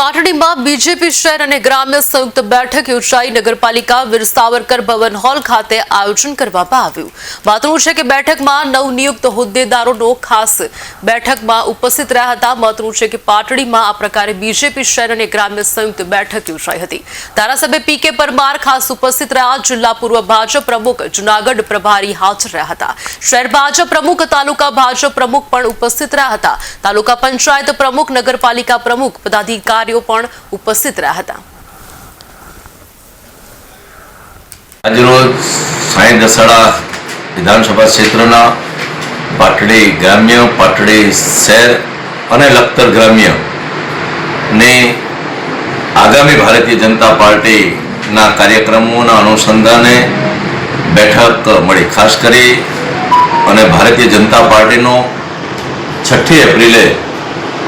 પાટડીમાં BJP શહેર અને ગ્રામ્ય સંયુક્ત બેઠક યોજાઈ નગરપાલિકા વીર સાવરકર ભવન હોલ ખાતે આયોજન કરવામાં આવ્યું. મહત્વનું છે કે બેઠકમાં નવનિયુક્ત હોદ્દેદારોનો ખાસ બેઠકમાં ઉપસ્થિત રહ્યા હતા. મહત્વનું છે કે પાટડીમાં આ પ્રકારે બીજેપી શહેર અને ગ્રામ્ય સંયુક્ત બેઠક યોજાઈ હતી. ધારાસભ્ય પી કે પરમાર ખાસ ઉપસ્થિત રહ્યા. જિલ્લા પૂર્વ ભાજપ પ્રમુખ જુનાગઢ પ્રભારી હાજર રહ્યા હતા. શહેર ભાજપ પ્રમુખ, તાલુકા ભાજપ પ્રમુખ પણ ઉપસ્થિત રહ્યા હતા. તાલુકા પંચાયત પ્રમુખ, નગરપાલિકા પ્રમુખ પદાધિકારીઓ પણ ઉપસ્થિત રહ્યા હતા. આજરોજ સાંઈ દસાડા વિધાનસભા ક્ષેત્રના પાટડી ગ્રામ્ય, પાટડી શહેર અને લખતર ગ્રામ્ય ને આગામી ભારતીય જનતા પાર્ટીના કાર્યક્રમોના અનુસંધાને બેઠક મળી. ખાસ કરી અને ભારતીય જનતા પાર્ટીનો છઠ્ઠી એપ્રિલે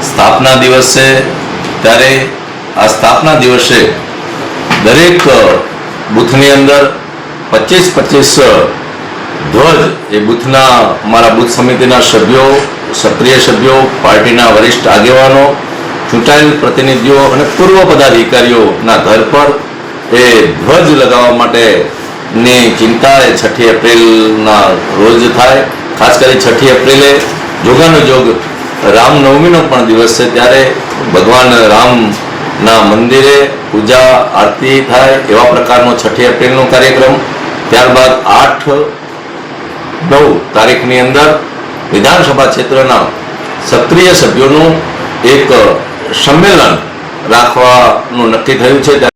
સ્થાપના દિવસ ત્યારે આ સ્થાપના દિવસે દરેક બૂથની અંદર પચીસ પચીસ ધ્વજ એ બૂથના અમારા બૂથ સમિતિના સભ્યો, સક્રિય સભ્યો, પાર્ટીના વરિષ્ઠ આગેવાનો, ચૂંટાયેલ પ્રતિનિધિઓ અને પૂર્વ પદાધિકારીઓના ઘર પર એ ધ્વજ લગાવવા માટેની ચિંતા એ છઠ્ઠી એપ્રિલના રોજ થાય. ખાસ કરી છઠ્ઠી એપ્રિલે જોગાનુજોગ રામનવમીનો પણ દિવસ છે ત્યારે ભગવાન રામના મંદિરે પૂજા, આરતી થાય એવા પ્રકારનો છઠ્ઠી એપ્રિલનો કાર્યક્રમ. ત્યારબાદ આઠ, નવ તારીખની અંદર વિધાનસભા ક્ષેત્રના સક્રિય સભ્યોનું એક સંમેલન રાખવાનું નક્કી થયું છે.